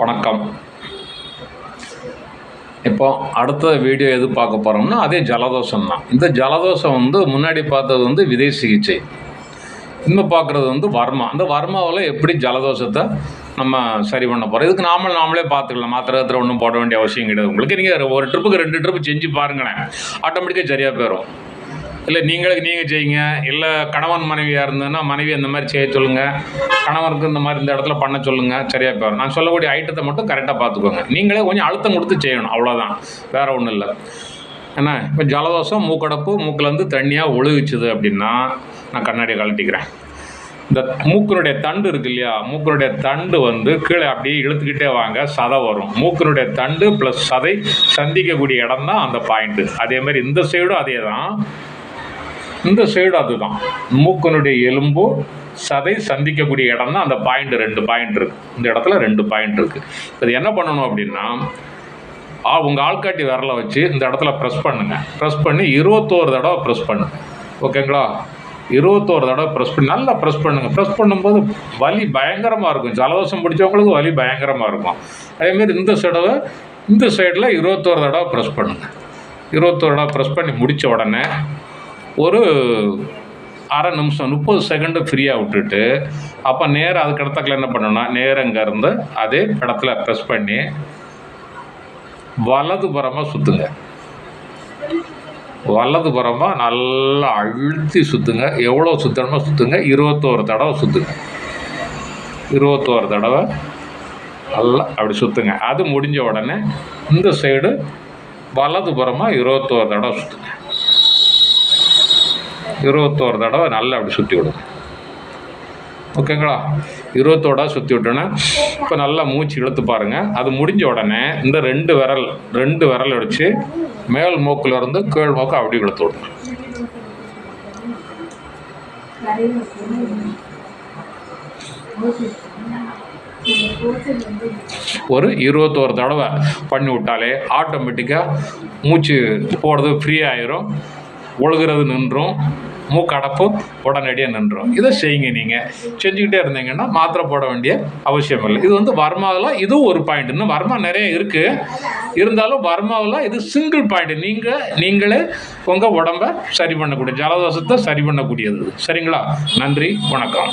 வணக்கம். இப்போ அடுத்த வீடியோ எது பார்க்க போகிறோம்னா அதே ஜலதோஷம் தான். இந்த ஜலதோஷம் வந்து முன்னாடி பார்த்தது வந்து விதை சிகிச்சை. இன்னும் பார்க்குறது வந்து வர்மா. அந்த வர்மாவில் எப்படி ஜலதோஷத்தை நம்ம சரி பண்ண போகிறோம் இதுக்கு நாம நாமளே பார்த்துக்கலாம். மாத்திரை கத்திரை ஒன்றும் போட வேண்டிய அவசியம் கிடையாது. உங்களுக்கு நீங்கள் ஒரு ட்ரிப்புக்கு ரெண்டு ட்ரிப்பு செஞ்சு பாருங்களேன். ஆட்டோமேட்டிக்காக சரியாக போயிடும் இல்லை நீங்களுக்கு நீங்கள் செய்யுங்க. இல்லை கணவன் மனைவியாக இருந்ததுன்னா மனைவி அந்த மாதிரி செய்ய சொல்லுங்கள் கணவனுக்கு இந்த மாதிரி இந்த இடத்துல பண்ண சொல்லுங்கள் சரியாக போயிடும். நான் சொல்லக்கூடிய ஐட்டத்தை மட்டும் கரெக்டாக பார்த்துக்கோங்க. நீங்களே கொஞ்சம் அழுத்தம் கொடுத்து செய்யணும். அவ்வளோதான் வேறு ஒன்றும் இல்லை. என்ன? இப்போ ஜலதோஷம் மூக்கடப்பு மூக்கிலேருந்து தண்ணியாக ஒழுகுச்சுது அப்படின்னா நான் கண்ணாடியை கழட்டிக்கிறேன். இந்த மூக்கினுடைய தண்டு இருக்கு இல்லையா? மூக்கினுடைய தண்டு வந்து கீழே அப்படியே இழுத்துக்கிட்டே வாங்க சதை வரும். மூக்கினுடைய தண்டு ப்ளஸ் சதை சந்திக்கக்கூடிய இடம் தான் அந்த பாயிண்ட்டு அதே மாதிரி இந்த சைடும் அதே தான் இந்த சைடு அதுதான். மூக்கனுடைய எலும்பு சதை சந்திக்கக்கூடிய இடம் தான் அந்த பாயிண்ட் ரெண்டு பாயிண்ட் இருக்குது இந்த இடத்துல ரெண்டு பாயிண்ட் இருக்குது இது என்ன பண்ணணும் அப்படின்னா உங்கள் ஆள்காட்டி விரலை வச்சு இந்த இடத்துல ப்ரெஸ் பண்ணுங்கள் ப்ரெஸ் பண்ணி இருபத்தோரு தடவை ப்ரெஸ் பண்ணுங்க. ஓகேங்களா இருபத்தோரு தடவை ப்ரெஸ் பண்ணி நல்லா ப்ரெஸ் பண்ணுங்கள் ப்ரெஸ் பண்ணும்போது வலி பயங்கரமாக இருக்கும். ஜலதோஷம் பிடிச்சவங்களுக்கு வலி பயங்கரமாக இருக்கும். அதேமாரி இந்த தடவை இந்த சைடில் இருபத்தோரு தடவை ப்ரெஸ் பண்ணுங்கள் இருபத்தோரு தடவை ப்ரெஸ் பண்ணி முடித்த உடனே ஒரு அரை நிமிஷம் முப்பது செகண்டு ஃப்ரீயாக விட்டுட்டு அப்போ நேராக அதுக்கு இடத்துல என்ன பண்ணணும்னா நேரம் இங்கேருந்து அதே இடத்துல ப்ரெஸ் பண்ணி வலதுபுறமாக சுற்றுங்க வலதுபுறமாக நல்லா அழுத்தி சுற்றுங்க எவ்வளோ சுற்றணுமோ சுற்றுங்க இருபத்தோரு தடவை சுற்றுங்க இருபத்தோரு தடவை நல்லா அப்படி சுற்றுங்க அது முடிஞ்ச உடனே இந்த சைடு வலதுபுறமாக இருபத்தோரு தடவை சுற்றுங்க இருபத்தோரு தடவை நல்லா அப்படி சுற்றி விடுங்க. ஓகேங்களா? இருபத்தோட சுற்றி விட்டோன்னா இப்போ நல்லா மூச்சு இழுத்து பாருங்கள் அது முடிஞ்ச உடனே இந்த ரெண்டு விரல் ரெண்டு விரல் அடித்து மேல் மூக்கில் இருந்து கீழ் மூக்கு அப்படி இழுத்து விடணும் ஒரு இருபத்தோரு தடவை பண்ணி விட்டாலே ஆட்டோமேட்டிக்காக மூச்சு போடுறது ஃப்ரீ ஆயிரும். ஒழுகிறது நின்றும். மூக்கடப்பு உடனடியாக நின்றோம். இதை செய்யுங்க நீங்கள் செஞ்சுக்கிட்டே இருந்தீங்கன்னா மாத்திரை போட வேண்டிய அவசியம் இல்லை. இது வந்து வர்மாவில் இதுவும் ஒரு பாயிண்ட் இன்னும் வர்மா நிறைய இருக்குது இருந்தாலும் வர்மாவில் இது சிங்கிள் பாயிண்ட் நீங்கள் நீங்களே உங்கள் உடம்பை சரி பண்ணக்கூடிய ஜலதோஷத்தை சரி பண்ணக்கூடியது. சரிங்களா? நன்றி வணக்கம்.